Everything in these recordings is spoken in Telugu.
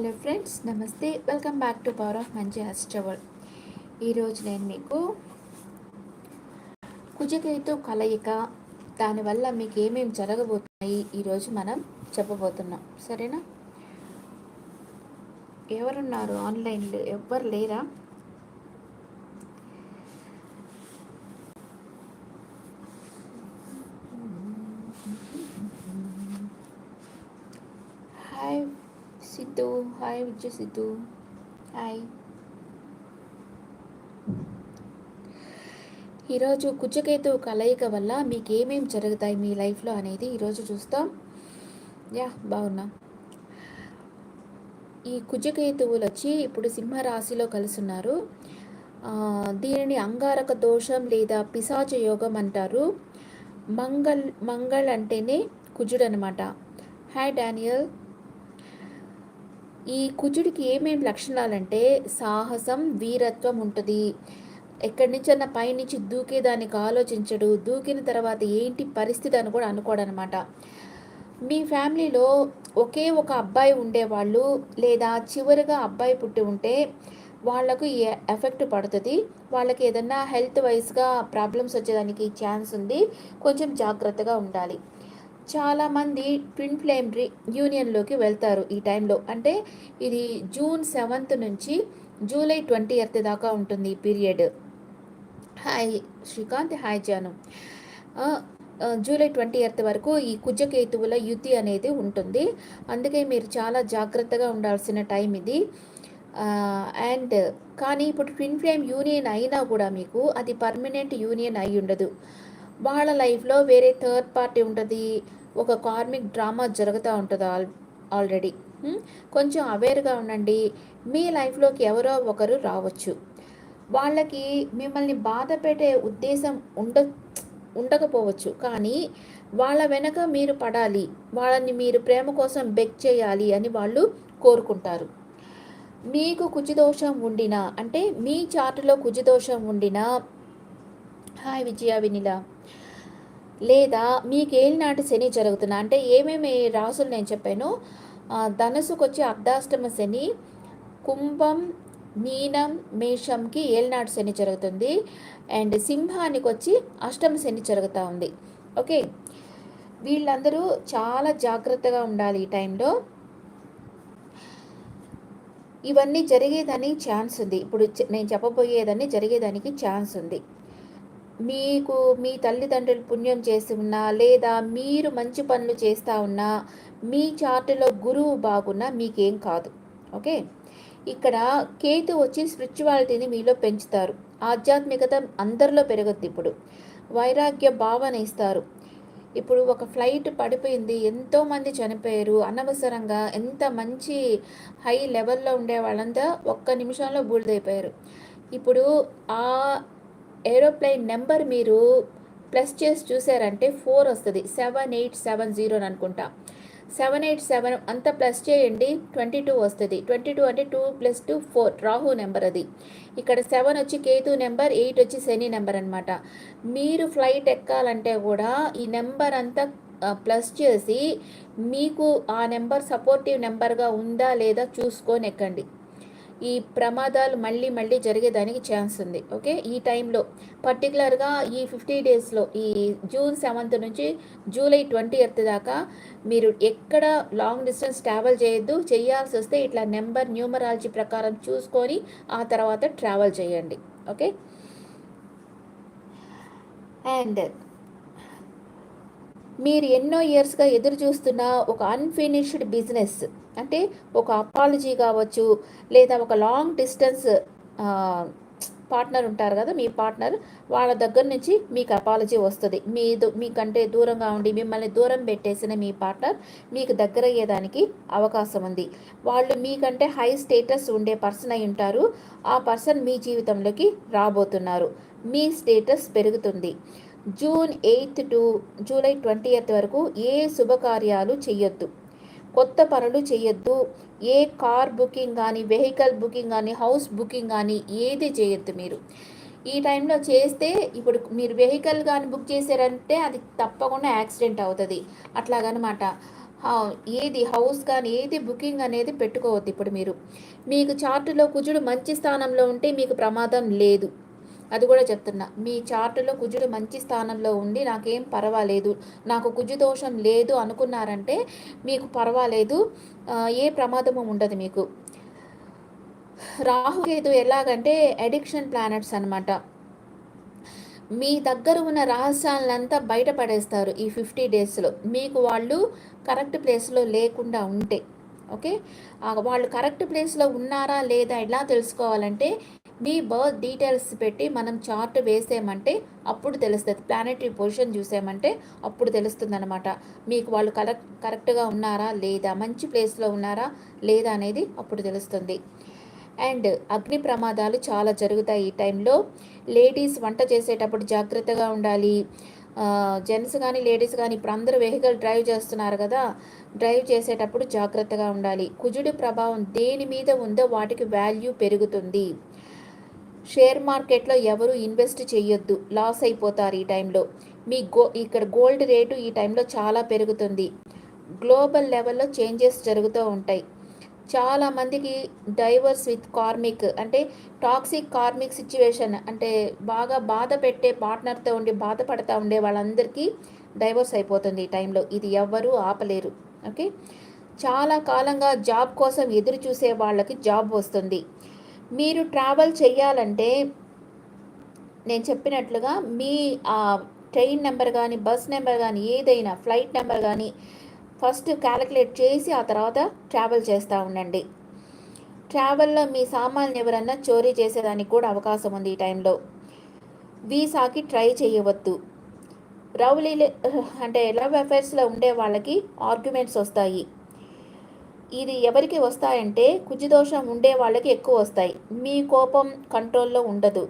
హలో ఫ్రెండ్స్ నమస్తే. Welcome back to power of మంచి హెస్టవల్ ఈరోజు నేను మీకు కుజకేతు కలయిక దానివల్ల మీకు ఏమేమి జరగబోతున్నాయి ఈరోజు మనం చెప్పబోతున్నాం. సరేనా? ఎవరున్నారు? ఆన్లైన్లో ఎవ్వరు లేరా hi Siddhu hi Vijay Siddhu hi ఈరోజు కుజకేతు కలయిక వల్ల మీకు ఏమేమి జరుగుతాయి మీ లైఫ్లో అనేది ఈరోజు చూస్తాం. యా బాగున్నా. ఈ కుజకేతువులు వచ్చి ఇప్పుడు సింహరాశిలో కలుసున్నారు. దీనిని అంగారక దోషం లేదా పిశాచ యోగం అంటారు. మంగళ్ మంగళ్ అంటేనే కుజుడు అనమాట హాయ్ డానియల్ ఈ కుజుడికి ఏమేమి లక్షణాలంటే సాహసం వీరత్వం ఉంటుంది. ఎక్కడి నుంచి అన్న పైనుంచి దూకేదానికి ఆలోచించడు. దూకిన తర్వాత ఏంటి పరిస్థితి అని కూడా అనుకోడనమాట మీ ఫ్యామిలీలో ఒకే ఒక అబ్బాయి ఉండేవాళ్ళు లేదా చివరిగా అబ్బాయి పుట్టి ఉంటే వాళ్ళకు ఎఫెక్ట్ పడుతుంది? వాళ్ళకి ఏదన్నా హెల్త్ వైజ్గా ప్రాబ్లమ్స్ వచ్చేదానికి ఛాన్స్ ఉంది. కొంచెం జాగ్రత్తగా ఉండాలి. చాలామంది ట్విన్ ఫ్లేమ్ రి యూనియన్లోకి వెళ్తారు ఈ టైంలో అంటే ఇది జూన్ సెవెంత్ నుంచి జూలై ట్వంటీ ఎయిత్ దాకా ఉంటుంది ఈ period hi Srikanth hi Janu July twenty eighth వరకు ఈ కుజకేతువుల యుతి అనేది ఉంటుంది. అందుకే మీరు చాలా జాగ్రత్తగా ఉండాల్సిన టైం ఇది. అండ్ కానీ ఇప్పుడు ట్విన్ ఫ్లేమ్ యూనియన్ అయినా కూడా మీకు అది పర్మనెంట్ యూనియన్ అయి ఉండదు. వాళ్ళ లైఫ్లో వేరే థర్డ్ పార్టీ ఉంటుంది. ఒక కార్మిక్ డ్రామా జరుగుతూ ఉంటుంది ఆల్ ఆల్రెడీ. కొంచెం అవేర్గా ఉండండి. మీ లైఫ్లోకి ఎవరో ఒకరు రావచ్చు. వాళ్ళకి మిమ్మల్ని బాధ పెట్టే ఉద్దేశం ఉండ ఉండకపోవచ్చు. కానీ వాళ్ళ వెనక మీరు పడాలి. వాళ్ళని మీరు ప్రేమ కోసం బెక్ చేయాలి అని వాళ్ళు కోరుకుంటారు. మీకు కుజిదోషం ఉండినా అంటే మీ చాటులో కుజిదోషం ఉండినా హాయ్ విజయ వినిల. లేదా మీకు ఏలినాటి శని జరుగుతున్నా అంటే ఏమేమి రాసులు నేను చెప్పాను? ఆ, ధనుసుకు వచ్చి అర్ధాష్టమ శని కుంభం మీనం మేషంకి ఏలినాటి శని జరుగుతుంది. అండ్ సింహానికి వచ్చి అష్టమ శని జరుగుతూ ఉంది. ఓకే? వీళ్ళందరూ చాలా జాగ్రత్తగా ఉండాలి ఈ టైంలో. ఇవన్నీ జరిగేదానికి ఛాన్స్ ఉంది. ఇప్పుడు నేను చెప్పబోయేదాన్ని జరిగేదానికి ఛాన్స్ ఉంది. మీకు మీ తల్లిదండ్రులు పుణ్యం చేసి ఉన్నా లేదా మీరు మంచి పనులు చేస్తూ ఉన్నా మీ చార్టులో గురువు బాగున్నా మీకేం కాదు. ఓకే? ఇక్కడ కేతు వచ్చి స్పిరిచువాలిటీని మీలో పెంచుతారు. ఆధ్యాత్మికత అందరిలో పెరగద్దు ఇప్పుడు. వైరాగ్య భావన ఇస్తారు. ఇప్పుడు ఒక ఫ్లైట్ పడిపోయింది ఎంతోమంది చనిపోయారు అనవసరంగా ఎంత మంచి హై లెవెల్లో ఉండే వాళ్ళంతా ఒక్క నిమిషంలో బూడిదైపోయారు. ఇప్పుడు ఆ ఏరోప్లేన్ నెంబర్ మీరు ప్లస్ చేసి చూసారంటే ఫోర్ వస్తుంది. సెవెన్ ఎయిట్ సెవెన్ జీరో అని అనుకుంటా. సెవెన్ ఎయిట్ సెవెన్ అంతా ప్లస్ చేయండి ట్వంటీ టూ వస్తుంది. ట్వంటీ టూ అంటే two plus two four Rahu number అది. ఇక్కడ సెవెన్ వచ్చి కేతు నెంబర్ ఎయిట్ వచ్చి శని నెంబర్ అనమాట మీరు ఫ్లైట్ ఎక్కాలంటే కూడా ఈ నెంబర్ అంతా ప్లస్ చేసి మీకు ఆ నెంబర్ సపోర్టివ్ నెంబర్గా ఉందా లేదా చూసుకొని ఎక్కండి. ఈ ప్రమాదాలు మళ్ళీ మళ్ళీ జరిగేదానికి ఛాన్స్ ఉంది. ఓకే ఈ టైంలో పర్టికులర్గా ఈ ఫిఫ్టీ డేస్లో ఈ జూన్ సెవెంత్ నుంచి జూలై ట్వంటీ ఎయిత్ దాకా మీరు ఎక్కడ లాంగ్ డిస్టెన్స్ ట్రావెల్ చేయొద్దు. చేయాల్సి వస్తే ఇట్లా నెంబర్ న్యూమరాలజీ ప్రకారం చూసుకొని ఆ తర్వాత ట్రావెల్ చేయండి. ఓకే అండ్ మీరు ఎన్నో ఇయర్స్గా ఎదురు చూస్తున్న ఒక అన్ఫినిష్డ్ బిజినెస్ అంటే ఒక అపాలజీ కావచ్చు లేదా ఒక లాంగ్ డిస్టెన్స్ పార్ట్నర్ ఉంటారు కదా మీ పార్ట్నర్ వాళ్ళ దగ్గర నుంచి మీకు అపాలజీ వస్తుంది. మీ మీకంటే దూరంగా ఉండి మిమ్మల్ని దూరం పెట్టేసిన మీ పార్ట్నర్ మీకు దగ్గర అయ్యేదానికి అవకాశం ఉంది. వాళ్ళు మీకంటే హై స్టేటస్ ఉండే పర్సన్ అయి ఉంటారు. ఆ పర్సన్ మీ జీవితంలోకి రాబోతున్నారు. మీ స్టేటస్ పెరుగుతుంది. June eighth to July twenty eighth వరకు ఏ శుభకార్యాలు చేయొద్దు కొత్త పనులు చేయొద్దు ఏ కార్ బుకింగ్ కానీ వెహికల్ బుకింగ్ కానీ హౌస్ బుకింగ్ కానీ ఏది చేయొద్దు మీరు. ఈ టైంలో చేస్తే ఇప్పుడు మీరు వెహికల్ కానీ బుక్ చేశారంటే అది తప్పకుండా యాక్సిడెంట్ అవుతుంది. అట్లాగనమాట. ఏది హౌస్ కానీ ఏది బుకింగ్ అనేది పెట్టుకోవద్దు ఇప్పుడు మీరు. మీకు చార్టులో కుజుడు మంచి స్థానంలో ఉంటే మీకు ప్రమాదం లేదు. అది కూడా చెప్తున్నా. మీ చార్టులో కుజుడు మంచి స్థానంలో ఉండి నాకేం పర్వాలేదు. నాకు కుజు దోషం లేదు అనుకున్నారంటే మీకు పర్వాలేదు. ఏ ప్రమాదము ఉండదు మీకు. రాహుకేతు ఎలాగంటే అడిక్షన్ ప్లానెట్స్ అనమాట మీ దగ్గర ఉన్న రహస్యాలంతా బయటపడేస్తారు ఈ ఫిఫ్టీ డేస్లో. మీకు వాళ్ళు కరెక్ట్ ప్లేస్లో లేకుండా ఉంటే. ఓకే? వాళ్ళు కరెక్ట్ ప్లేస్లో ఉన్నారా లేదా ఎలా తెలుసుకోవాలంటే మీ బర్త్ డీటెయిల్స్ పెట్టి మనం చార్ట్ వేసేయమంటే అప్పుడు తెలుస్తుంది. ప్లానెటరీ పొజిషన్ చూసామంటే అప్పుడు తెలుస్తుంది అనమాట మీకు వాళ్ళు కరెక్ట్ కరెక్ట్గా ఉన్నారా? లేదా? మంచి ప్లేస్లో ఉన్నారా? లేదా? అనేది అప్పుడు తెలుస్తుంది. అండ్ అగ్ని ప్రమాదాలు చాలా జరుగుతాయి ఈ టైంలో. లేడీస్ వంట చేసేటప్పుడు జాగ్రత్తగా ఉండాలి. జెంట్స్ కానీ లేడీస్ కానీ ఇప్పుడు అందరూ వెహికల్ డ్రైవ్ చేస్తున్నారు కదా. డ్రైవ్ చేసేటప్పుడు జాగ్రత్తగా ఉండాలి. కుజుడి ప్రభావం దేని మీద ఉందో వాటికి వాల్యూ పెరుగుతుంది. షేర్ మార్కెట్లో ఎవరు ఇన్వెస్ట్ చేయొద్దు లాస్ అయిపోతారు ఈ టైంలో. మీ గో ఇక్కడ గోల్డ్ రేటు ఈ టైంలో చాలా పెరుగుతుంది. గ్లోబల్ లెవెల్లో చేంజెస్ జరుగుతూ ఉంటాయి. చాలామందికి డైవర్స్ విత్ కార్మిక్ అంటే టాక్సిక్ కార్మిక్ సిచ్యువేషన్ అంటే బాగా బాధ పెట్టే పార్ట్నర్తో ఉండి బాధపడతా ఉండే వాళ్ళందరికీ డైవర్స్ అయిపోతుంది ఈ టైంలో. ఇది ఎవ్వరూ ఆపలేరు. ఓకే? చాలా కాలంగా జాబ్ కోసం ఎదురు చూసే వాళ్ళకి జాబ్ వస్తుంది. మీరు ట్రావెల్ చేయాలంటే నేను చెప్పినట్లుగా మీ ట్రైన్ నెంబర్ కానీ బస్ నెంబర్ కానీ ఏదైనా ఫ్లైట్ నెంబర్ కానీ ఫస్ట్ క్యాలిక్యులేట్ చేసి ఆ తర్వాత ట్రావెల్ చేస్తూ ఉండండి. ట్రావెల్లో మీ సామాన్లు ఎవరన్నా చోరీ చేసేదానికి కూడా అవకాశం ఉంది ఈ టైంలో. వీసాకి ట్రై చేయవద్దు రౌలీ అంటే లవ్ అఫైర్స్లో ఉండే వాళ్ళకి ఆర్గ్యుమెంట్స్ వస్తాయి. ఇది ఎవరికి వస్తాయంటే కుజిదోషం ఉండే వాళ్ళకి ఎక్కువ వస్తాయి. మీ కోపం కంట్రోల్లో ఉండదు.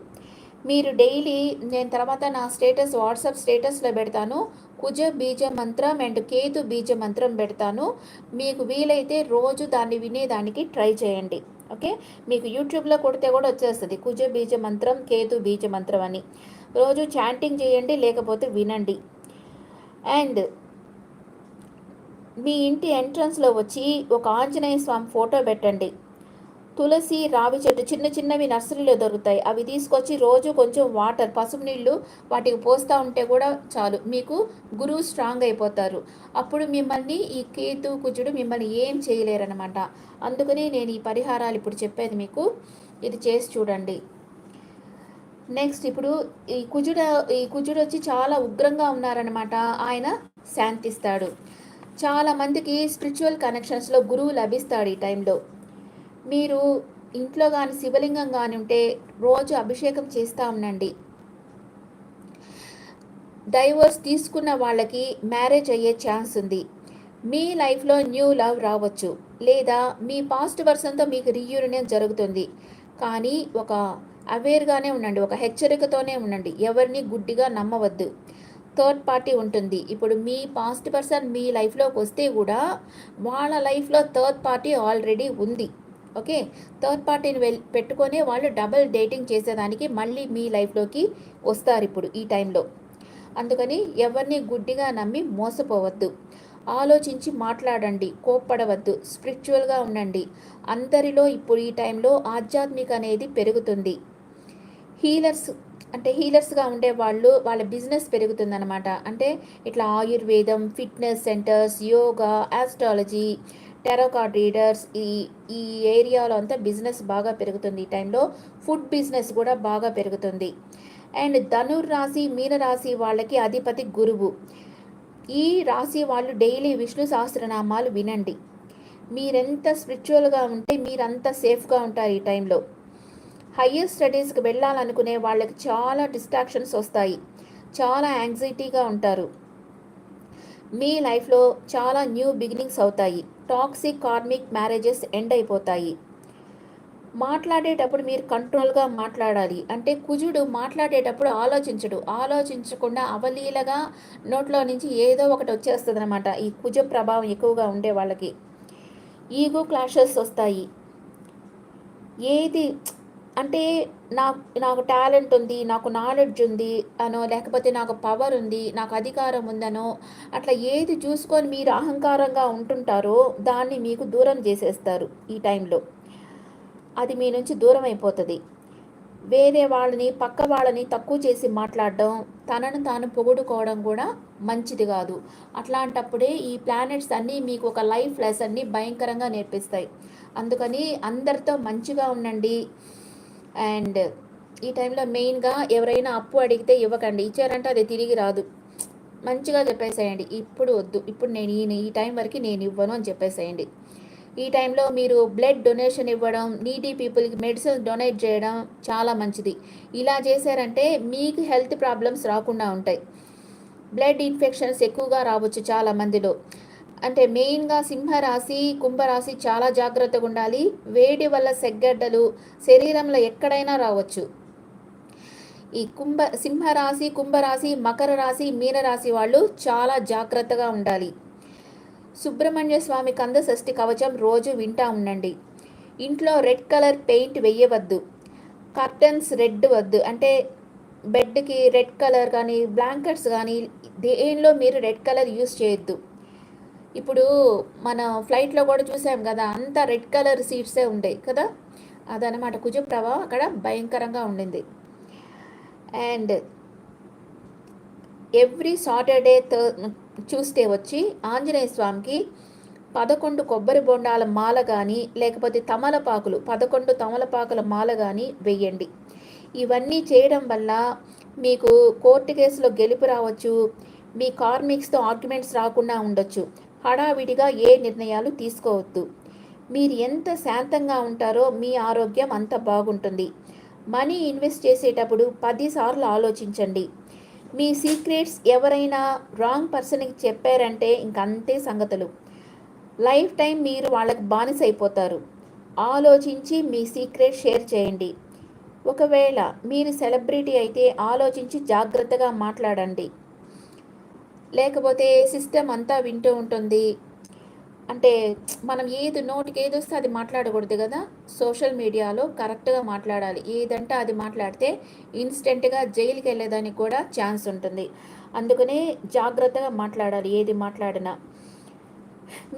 మీరు డైలీ నేను తర్వాత నా స్టేటస్ వాట్సాప్ స్టేటస్లో పెడతాను. కుజ బీజ మంత్రం అండ్ కేతు బీజ మంత్రం పెడతాను. మీకు వీలైతే రోజు దాన్ని వినేదానికి ట్రై చేయండి. ఓకే? మీకు యూట్యూబ్లో కొడితే కూడా వచ్చేస్తుంది. కుజ బీజ మంత్రం కేతు బీజ మంత్రం అని. రోజు చాంటింగ్ చేయండి లేకపోతే వినండి. అండ్ మీ ఇంటి ఎంట్రన్స్లో వచ్చి ఒక ఆంజనేయ స్వామి ఫోటో పెట్టండి. తులసి రావి చెట్టు చిన్న చిన్నవి నర్సరీలో దొరుకుతాయి. అవి తీసుకొచ్చి రోజు కొంచెం వాటర్ పసుపు నీళ్ళు వాటికి పోస్తూ ఉంటే కూడా చాలు. మీకు గురువు స్ట్రాంగ్ అయిపోతారు. అప్పుడు మిమ్మల్ని ఈ కేతు కుజుడు మిమ్మల్ని ఏం చేయలేరనమాట అందుకని నేను ఈ పరిహారాలు ఇప్పుడు చెప్పేది మీకు. ఇది చేసి చూడండి. నెక్స్ట్ ఇప్పుడు ఈ కుజుడు ఈ కుజుడు వచ్చి చాలా ఉగ్రంగా ఉన్నారనమాట ఆయన శాంతిస్తాడు. చాలామందికి స్పిరిచువల్ కనెక్షన్స్లో గురువు లభిస్తాడు ఈ టైంలో. మీరు ఇంట్లో కానీ శివలింగం కానీ ఉంటే రోజు అభిషేకం చేస్తూ ఉండండి. డైవర్స్ తీసుకున్న వాళ్ళకి మ్యారేజ్ అయ్యే ఛాన్స్ ఉంది. మీ లైఫ్లో న్యూ లవ్ రావచ్చు. లేదా మీ పాస్ట్ పర్సన్తో మీకు రీయూనియన్ జరుగుతుంది. కానీ ఒక అవేర్గానే ఉండండి. ఒక హెచ్చరికతోనే ఉండండి. ఎవరిని గుడ్డిగా నమ్మవద్దు. థర్డ్ పార్టీ ఉంటుంది. ఇప్పుడు మీ పాస్ట్ పర్సన్ మీ లైఫ్లోకి వస్తే కూడా వాళ్ళ లైఫ్లో థర్డ్ పార్టీ ఆల్రెడీ ఉంది. ఓకే? థర్డ్ పార్టీని వెల్ పెట్టుకొని వాళ్ళు డబుల్ డేటింగ్ చేసేదానికి మళ్ళీ మీ లైఫ్లోకి వస్తారు ఇప్పుడు ఈ టైంలో అందుకని ఎవరిని గుడ్డిగా నమ్మి మోసపోవద్దు. ఆలోచించి మాట్లాడండి కోప్పడవద్దు స్పిరిచువల్గా ఉండండి. అందరిలో ఇప్పుడు ఈ టైంలో ఆధ్యాత్మిక అనేది పెరుగుతుంది. హీలర్స్ అంటే హీలర్స్గా ఉండే వాళ్ళు వాళ్ళ బిజినెస్ పెరుగుతుందన్నమాట. అంటే ఇట్లా ఆయుర్వేదం fitness centres yoga astrology tarot card readers ఈ ఈ ఏరియాలో అంతా బిజినెస్ బాగా పెరుగుతుంది. ఈ టైంలో ఫుడ్ బిజినెస్ కూడా బాగా పెరుగుతుంది. అండ్ ధనుర్ రాశి మీన రాశి వాళ్ళకి అధిపతి గురువు. ఈ రాశి వాళ్ళు డైలీ విష్ణు సహస్రనామాలు వినండి. మీరెంత స్పిరిచువల్గా ఉంటే మీరంత సేఫ్గా ఉంటారు ఈ టైంలో. హయ్యర్ స్టడీస్కి వెళ్ళాలనుకునే వాళ్ళకి చాలా డిస్ట్రాక్షన్స్ వస్తాయి. చాలా యాంగ్జైటీగా ఉంటారు. మీ లైఫ్లో చాలా న్యూ బిగినింగ్స్ అవుతాయి. టాక్సిక్ కార్మిక్ మ్యారేజెస్ ఎండ్ అయిపోతాయి. మాట్లాడేటప్పుడు మీరు కంట్రోల్గా మాట్లాడాలి. అంటే కుజుడు మాట్లాడేటప్పుడు ఆలోచించడు. ఆలోచించకుండా అవలీలగా నోట్లో నుంచి ఏదో ఒకటి వచ్చేస్తుంది అనమాట ఈ కుజ ప్రభావం ఎక్కువగా ఉండే వాళ్ళకి. ఈగో క్లాషెస్ వస్తాయి. ఏది అంటే నాకు నాకు టాలెంట్ ఉంది నాకు నాలెడ్జ్ ఉంది అనో లేకపోతే నాకు పవర్ ఉంది నాకు అధికారం ఉందనో అట్లా ఏది చూసుకొని మీరు అహంకారంగా ఉంటుంటారో దాన్ని మీకు దూరం చేసేస్తారు ఈ టైంలో అది మీ నుంచి దూరం అయిపోతుంది. వేరే వాళ్ళని పక్క వాళ్ళని తక్కువ చేసి మాట్లాడడం తనను తాను పొగుడుకోవడం కూడా మంచిది కాదు. అట్లాంటప్పుడే ఈ ప్లానెట్స్ అన్నీ మీకు ఒక లైఫ్ లెసన్ని భయంకరంగా నేర్పిస్తాయి. అందుకని అందరితో మంచిగా ఉండండి. అండ్ ఈ టైంలో మెయిన్గా ఎవరైనా అప్పు అడిగితే ఇవ్వకండి. ఇచ్చారంటే అది తిరిగి రాదు. మంచిగా చెప్పేసేయండి. ఇప్పుడు వద్దు. ఇప్పుడు నేను ఈ ఈ టైం వరకు నేను ఇవ్వను అని చెప్పేసేయండి. ఈ టైంలో మీరు బ్లడ్ డొనేషన్ ఇవ్వడం నీటి పీపుల్కి మెడిసిన్స్ డొనేట్ చేయడం చాలా మంచిది. ఇలా చేశారంటే మీకు హెల్త్ ప్రాబ్లమ్స్ రాకుండా ఉంటాయి. బ్లడ్ ఇన్ఫెక్షన్స్ ఎక్కువగా రావచ్చు చాలా మందిలో. అంటే మెయిన్గా సింహరాశి కుంభరాశి చాలా జాగ్రత్తగా ఉండాలి. వేడి వల్ల సెగ్గడ్డలు శరీరంలో ఎక్కడైనా రావచ్చు. ఈ కుంభ సింహరాశి కుంభరాశి మకర రాశి మీనరాశి వాళ్ళు చాలా జాగ్రత్తగా ఉండాలి. సుబ్రహ్మణ్య స్వామి కంద షష్ఠి కవచం రోజు వింటా ఉండండి. ఇంట్లో రెడ్ కలర్ పెయింట్ వేయవద్దు. కర్టన్స్ రెడ్ వద్దు. అంటే బెడ్కి రెడ్ కలర్ కానీ బ్లాంకెట్స్ కానీ దేనిలో మీరు రెడ్ కలర్ యూస్ చేయొద్దు. ఇప్పుడు మన ఫ్లైట్లో కూడా చూసాం కదా అంతా రెడ్ కలర్ సీట్సే ఉండేవి కదా? అదనమాట కుజ ప్రభావం అక్కడ భయంకరంగా ఉండింది. అండ్ ఎవ్రీ సాటర్డే చూస్తే వచ్చి ఆంజనేయ స్వామికి పదకొండు కొబ్బరి బొండాల మాల కానీ లేకపోతే తమలపాకులు పదకొండు తమలపాకుల మాల కానీ వెయ్యండి. ఇవన్నీ చేయడం వల్ల మీకు కోర్టు కేసులో గెలుపు రావచ్చు మీ కార్మిక్స్తో ఆర్గ్యుమెంట్స్ రాకుండా ఉండొచ్చు. హడావిడిగా ఏ నిర్ణయాలు తీసుకోవద్దు. మీరు ఎంత శాంతంగా ఉంటారో మీ ఆరోగ్యం అంత బాగుంటుంది. మనీ ఇన్వెస్ట్ చేసేటప్పుడు పదిసార్లు ఆలోచించండి. మీ సీక్రెట్స్ ఎవరైనా రాంగ్ పర్సన్కి చెప్పారంటే ఇంకంతే సంగతులు. లైఫ్ టైం మీరు వాళ్ళకి బానిస అయిపోతారు ఆలోచించి మీ సీక్రెట్ షేర్ చేయండి. ఒకవేళ మీరు సెలబ్రిటీ అయితే ఆలోచించి జాగ్రత్తగా మాట్లాడండి. లేకపోతే సిస్టమ్ అంతా వింటూ ఉంటుంది. అంటే మనం ఏది నోటికి ఏది వస్తే అది మాట్లాడకూడదు కదా. సోషల్ మీడియాలో కరెక్ట్గా మాట్లాడాలి. ఏదంటే అది మాట్లాడితే ఇన్స్టెంట్గా జైలుకి వెళ్ళేదానికి కూడా ఛాన్స్ ఉంటుంది. అందుకనే జాగ్రత్తగా మాట్లాడాలి ఏది మాట్లాడినా.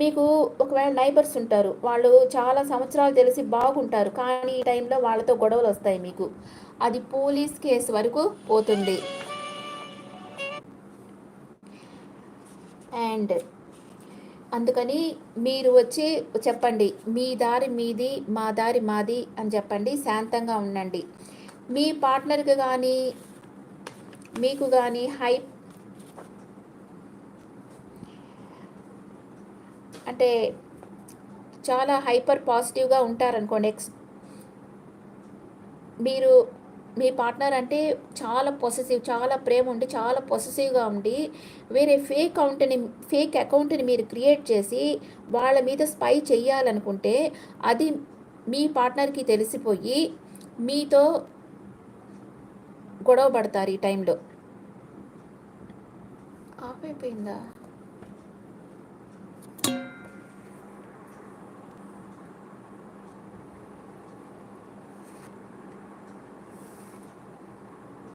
మీకు ఒకవేళ నైబర్స్ ఉంటారు వాళ్ళు చాలా సంవత్సరాలు తెలిసి బాగుంటారు కానీ ఈ టైంలో వాళ్ళతో గొడవలు వస్తాయి మీకు. అది పోలీస్ కేసు వరకు పోతుంది. అండ్ అందుకని మీరు వచ్చి చెప్పండి మీ దారి మీది మా దారి మాది అని చెప్పండి శాంతంగా ఉండండి. మీ పార్ట్నర్కి కానీ మీకు కానీ హై అంటే చాలా హైపర్ పాజిటివ్గా ఉంటారనుకోండి. ఎక్స్ మీరు మీ పార్ట్నర్ అంటే చాలా పొసెసివ్ చాలా ప్రేమ ఉండి చాలా పొసెసివ్గా ఉండి వేరే ఫేక్ అకౌంట్ని ఫేక్ అకౌంట్ని మీరు క్రియేట్ చేసి వాళ్ళ మీద స్పై చేయాలనుకుంటే అది మీ పార్ట్నర్కి తెలిసిపోయి మీతో గొడవ పడతారు ఈ టైంలో ఆఫ్ అయిపోయిందా